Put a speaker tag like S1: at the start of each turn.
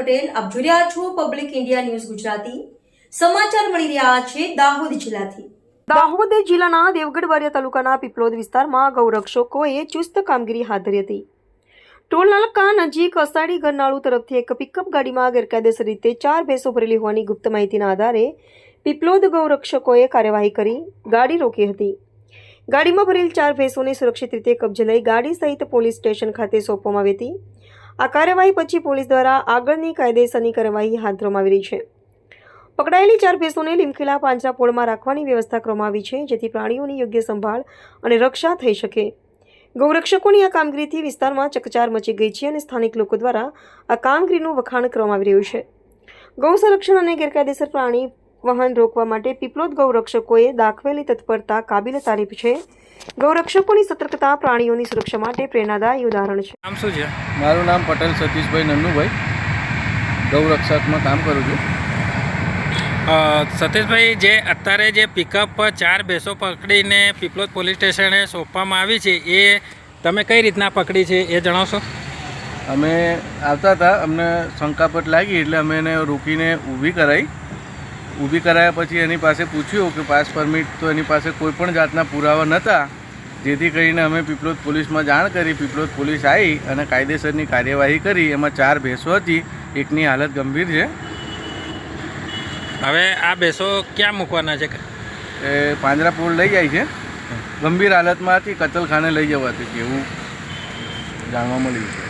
S1: પટેલ. આપ જોઈ રહ્યા છો પબ્લિક ઇન્ડિયા ન્યૂઝ ગુજરાતી. સમાચાર મળી રહ્યા છે દાહોદ જિલ્લાથી. દાહોદ જિલ્લાના દેવગઢ તાલુકાના પીપલોદ વિસ્તારમાં ગૌરક્ષકોએ ચુસ્ત કામગીરી હાથ ધરી હતી. ટોલ નાકા નજીક અસાડી ગરનાળુ તરફથી એક પિકઅપ ગાડીમાં ગેરકાયદેસર રીતે ચાર ભેંસો ભરેલી હોવાની ગુપ્ત માહિતીના આધારે પીપલોદ ગૌરક્ષકોએ કાર્યવાહી કરી, ગાડી રોકી હતી. ગાડીમાં ભરેલ ચાર ભેંસોને સુરક્ષિત રીતે કબજે લઈ ગાડી સહિત પોલીસ સ્ટેશન ખાતે સોંપવામાં આવી હતી. આ કાર્યવાહી પછી પોલીસ દ્વારા આગળની કાયદેસરની કાર્યવાહી હાથ ધરવામાં આવી રહી છે. પકડાયેલી ચાર ભેંસોને લીમખેલા પાંજરા પોળમાં રાખવાની વ્યવસ્થા કરવામાં આવી છે, જેથી પ્રાણીઓની યોગ્ય સંભાળ અને રક્ષા થઈ શકે. ગૌરક્ષકોની આ કામગીરીથી વિસ્તારમાં ચકચાર મચી ગઈ છે અને સ્થાનિક લોકો દ્વારા આ કામગીરીનું વખાણ કરવામાં આવી રહ્યું છે. ગૌ સંરક્ષણ અને ગેરકાયદેસર પ્રાણી વહન રોકવા માટે પીપલોદ ગૌરક્ષકોએ દાખવેલી તત્પરતા કાબિલ તારીફ છે. ગૌરક્ષકોની સતર્કતા પ્રાણીઓની સુરક્ષા માટે પ્રેરણાદાયી ઉદાહરણ છે.
S2: નામ શું છે?
S3: મારું નામ પટેલ સતીશભાઈ નન્નુભાઈ ગૌરક્ષકમાં કામ કરું છું.
S2: સતીશભાઈ જે અત્યારે જે પિકઅપ પર ચાર ભેંસો પકડીને પીપલોદ પોલીસ સ્ટેશને સોંપવામાં આવી છે એ તમે કઈ રીતના પકડી છે એ જણાવશો?
S3: અમે આવતા હતા અમને શંકાપટ લાગી એટલે અમે એને રોકીને ઊભી કરાવી ઊભી કરાયા પછી એની પાસે પૂછ્યું કે પાસ પરમિટ તો એની પાસે કોઈ પણ જાતના પુરાવા નહોતા જેથી કરીને અમે પીપલોદ પોલીસમાં જાણ કરી પીપલોદ પોલીસ આવી અને કાયદેસરની કાર્યવાહી કરી. એમાં ચાર ભેંસો હતી એકની હાલત ગંભીર છે.
S2: હવે આ ભેંસો ક્યાં મૂકવાના છે?
S3: એ પાંજરાપોળ લઈ જાય છે. ગંભીર હાલતમાં હતી કતલખાને લઈ જવાતી એવું જાણવા મળ્યું છે.